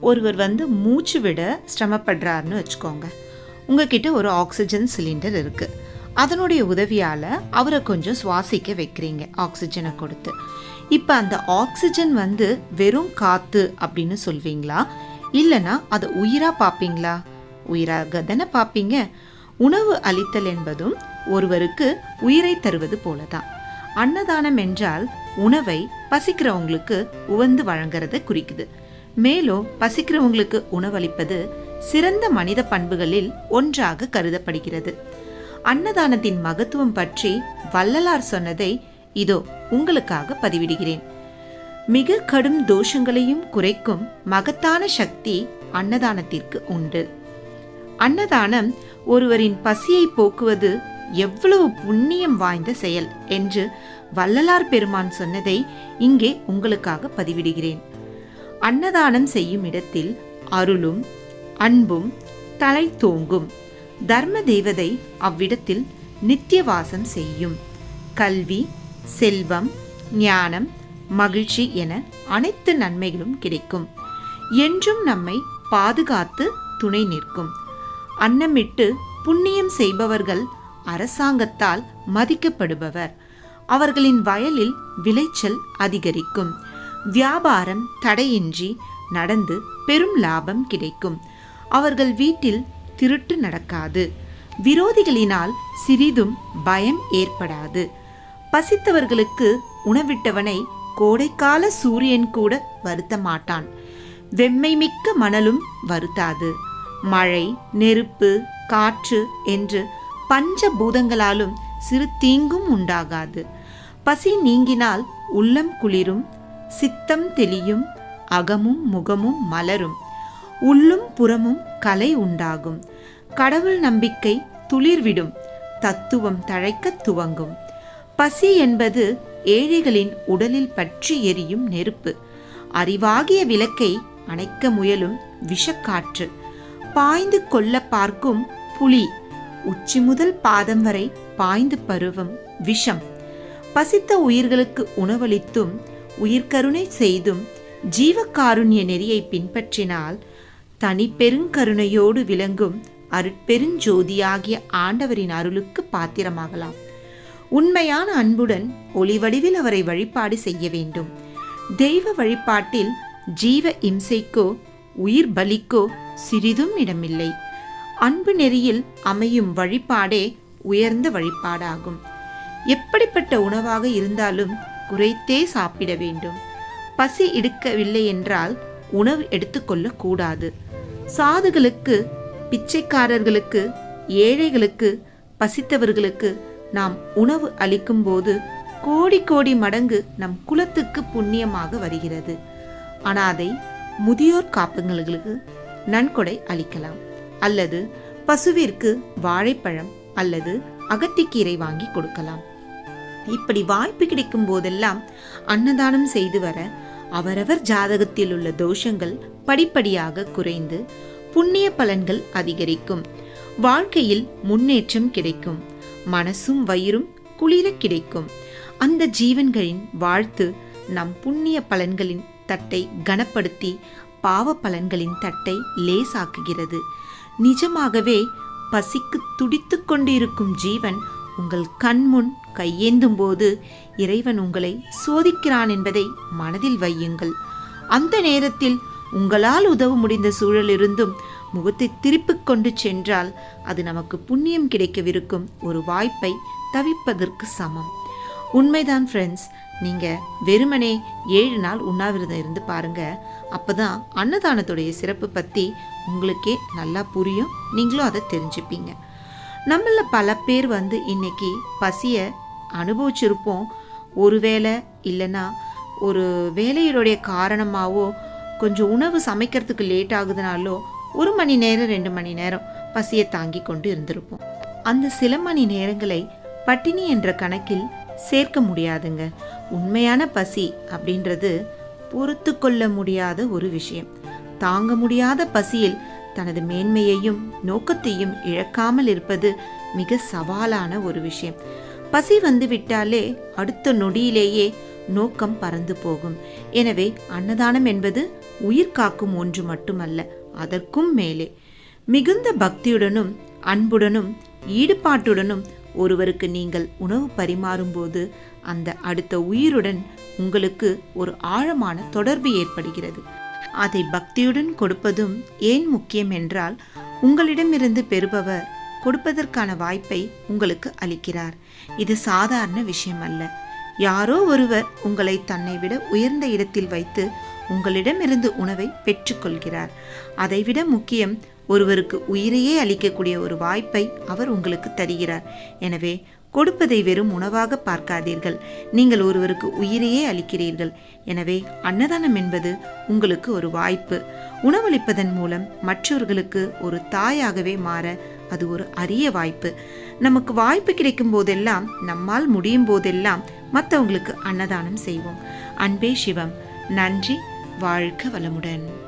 ஒருவர் வந்து மூச்சு விட சிரமப்படுறாருன்னு வச்சுக்கோங்க. உங்ககிட்ட ஒரு ஆக்சிஜன் சிலிண்டர் இருக்குது அதனுடைய உதவியால் அவரை கொஞ்சம் சுவாசிக்க வைக்கிறீங்க ஆக்சிஜனை கொடுத்து. இப்போ அந்த ஆக்சிஜன் வந்து வெறும் காற்று அப்படின்னு சொல்வீங்களா? இல்லைன்னா அதை உயிராக பார்ப்பீங்களா? உயிராக தானே பார்ப்பீங்க. உணவு அளித்தல் என்பதும் ஒருவருக்கு உயிரை தருவது போல தான் அன்னதானம் என்றால் உணவை பசிக்கிறவங்களுக்கு உவந்து வழங்குறதை குறிக்குது. மேலும் பசிக்கிறவங்களுக்கு உணவளிப்பது சிறந்த மனித பண்புகளில் ஒன்றாக கருதப்படுகிறது. அன்னதானத்தின் மகத்துவம் பற்றி வள்ளலார் சொன்னதை இதோ உங்களுக்காக பதிவிடுகிறேன். மிக கடும் தோஷங்களையும் குறைக்கும் மகத்தான சக்தி அன்னதானத்திற்கு உண்டு. அன்னதானம் ஒருவரின் பசியை போக்குவது எவ்வளவு புண்ணியம் வாய்ந்த செயல் என்று வள்ளலார் பெருமான் சொன்னதை இங்கே உங்களுக்காக பதிவிடுகிறேன். அன்னதானம் செய்யும் இடத்தில் அருளும் அன்பும் தலை தோங்கும். தர்ம தேவதை அவ்விடத்தில் நித்தியவாசம் செய்யும். கல்வி செல்வம் ஞானம் மகிழ்ச்சி என அனைத்து நன்மைகளும் கிடைக்கும். என்றும் நம்மை பாதுகாத்து துணை நிற்கும். அன்னமிட்டு புண்ணியம் செய்பவர்கள் அரசாங்கத்தால் மதிக்கப்படுபவர். அவர்களின் வயலில் விளைச்சல் அதிகரிக்கும். வியாபாரம் தடையின்றி நடந்து பெரும் லாபம் கிடைக்கும். அவர்கள் வீட்டில் திருட்டு நடக்காது. விரோதிகளினால் சிறிதும் பயம் ஏற்படாது. பசித்தவர்களுக்கு உணவிட்டவனை கோடைக்கால சூரியன் கூட வருத்த மாட்டான் வெம்மை மிக்க மணலும் வருத்தாது. மழை நெருப்பு காற்று என்று பஞ்ச பூதங்களாலும் சிறு தீங்கும் உண்டாகாது. பசி நீங்கினால் உள்ளம் குளிரும் சித்தம் தெளியும் அகமும் முகமும் மலரும். உள்ளும் புறமும் கலை உண்டாகும். கடவுள் நம்பிக்கை துளிர்விடும் தத்துவம் தழைக்க துவங்கும். பசி என்பது ஏழைகளின் உடலில் பற்றி எரியும் நெருப்பு. அறிவாகிய விளக்கை அணைக்க முயலும் விஷக்காற்று. பாய்ந்து கொள்ள பார்க்கும் புலி உச்சி முதல் பாதம் வரை பாய்ந்து பருவம் விஷம். பசித்த உயிர்களுக்கு உணவளித்தும் உயிர்கருணை செய்தும் ஜீவகாருண்ய நெறியை பின்பற்றினால் தனி பெருங்கருணையோடு விளங்கும் அருட்பெருஞ்சோதியாகிய ஆண்டவரின் அருளுக்கு பாத்திரமாகலாம். உண்மையான அன்புடன் ஒளிவடிவில் அவரை வழிபாடு செய்ய வேண்டும். தெய்வ வழிபாட்டில் ஜீவ இம்சைக்கோ உயிர் பலிக்கோ சிறிதும் இடமில்லை. அன்பு நெறியில் அமையும் வழிபாடே உயர்ந்த வழிபாடாகும். எப்படிப்பட்ட உணவாக இருந்தாலும் குறைத்தே சாப்பிட வேண்டும். பசி எடுக்கவில்லை என்றால் உணவு எடுத்துக்கொள்ளக்கூடாது. சாதுகளுக்கு பிச்சைக்காரர்களுக்கு ஏழைகளுக்கு பசித்தவர்களுக்கு நாம் உணவு அளிக்கும்போது கோடி கோடி மடங்கு நம் குலத்துக்கு புண்ணியமாக வருகிறது. அனாதை முதியோர் காப்பங்களுக்கு நன்கொடை அளிக்கலாம். அல்லது பசுவிற்கு வாழைப்பழம் அல்லது அகத்திக்கீரை வாங்கி கொடுக்கலாம். இப்படி வாய்ப்பு கிடைக்கும் போதெல்லாம் அன்னதானம் செய்து வர அவரவர் ஜாதகத்தில் உள்ள தோஷங்கள் படிப்படியாக குறைந்து புண்ணிய பலன்கள் அதிகரிக்கும். வாழ்க்கையில் முன்னேற்றம் கிடைக்கும். மனசும் வயிறும் குளிர கிடைக்கும். அந்த ஜீவன்களின் வாழ்த்து நம் புண்ணிய பலன்களின் தட்டை கனப்படுத்தி பாவ பலன்களின் தட்டை லேசாக்குகிறது. நிஜமாகவே பசிக்கு துடித்து கொண்டிருக்கும் ஜீவன் உங்கள் கண்முன் கையேந்தும் போது இறைவன் உங்களை சோதிக்கிறான் என்பதை மனதில் வையுங்கள். அந்த நேரத்தில் உங்களால் உதவ முடிந்த சூழலிருந்தும் முகத்தை திருப்பிக் கொண்டு சென்றால் அது நமக்கு புண்ணியம் கிடைக்கவிருக்கும் ஒரு வாய்ப்பை தவிப்பதற்கு சமம். உண்மைதான் ஃப்ரெண்ட்ஸ் நீங்கள் வெறுமனே ஏழு நாள் உண்ணாவிரதம் இருந்து பாருங்க. அப்போதான் அன்னதானத்துடைய சிறப்பு பற்றி உங்களுக்கே நல்லா புரியும். நீங்களும் அதை தெரிஞ்சுப்பீங்க. நம்மள பல பேர் வந்து இன்னைக்கு பசியை அனுபவிச்சிருப்போம். ஒருவேளை இல்லைன்னா ஒரு வேலையுடைய காரணமாவோ கொஞ்சம் உணவு சமைக்கிறதுக்கு லேட் ஆகுதுனாலோ ஒரு மணி நேரம் ரெண்டு மணி நேரம் பசியை தாங்கி கொண்டு இருந்திருப்போம். அந்த சில மணி நேரங்களை பட்டினி என்ற கணக்கில் சேர்க்க முடியாதுங்க. உண்மையான பசி அப்படின்றது பொறுத்து கொள்ள முடியாத ஒரு விஷயம். தாங்க முடியாத பசியில் தனது மேன்மையையும் நோக்கத்தையும் இழக்காமல் இருப்பது மிக சவாலான ஒரு விஷயம். பசி வந்து விட்டாலே அடுத்த நொடியிலேயே நோக்கம் பறந்து போகும். எனவே அன்னதானம் என்பது உயிர் காக்கும் ஒன்று மட்டுமல்ல அதற்கும் மேலே. மிகுந்த பக்தியுடனும் அன்புடனும் ஈடுபாட்டுடனும் ஒருவருக்கு நீங்கள் உணவு பரிமாறும்போது அந்த அடுத்த உயிருடன் உங்களுக்கு ஒரு ஆழமான தொடர்பு ஏற்படுகிறது. அதை பக்தியுடன் கொடுப்பதும் ஏன் முக்கியம் என்றால் உங்களிடமிருந்து பெறுபவர் கொடுப்பதற்கான வாய்ப்பை உங்களுக்கு அளிக்கிறார். இது சாதாரண விஷயம் அல்ல யாரோ ஒருவர் உங்களை தன்னை விட உயர்ந்த இடத்தில் வைத்து உங்களிடமிருந்து உணவை பெற்றுக்கொள்கிறார். அதைவிட முக்கியம் ஒருவருக்கு உயிரையே அளிக்கக்கூடிய ஒரு வாய்ப்பை அவர் உங்களுக்கு தருகிறார். எனவே கொடுப்பதை வெறும் உணவாக பார்க்காதீர்கள். நீங்கள் ஒருவருக்கு உயிரையே அளிக்கிறீர்கள். எனவே அன்னதானம் என்பது உங்களுக்கு ஒரு வாய்ப்பு. உணவளிப்பதன் மூலம் மற்றவர்களுக்கு ஒரு தாயாகவே மாற அது ஒரு அரிய வாய்ப்பு. நமக்கு வாய்ப்பு கிடைக்கும் போதெல்லாம் நம்மால் முடியும் போதெல்லாம் மற்றவங்களுக்கு அன்னதானம் செய்வோம். அன்பே சிவம். நன்றி. வாழ்க வளமுடன்.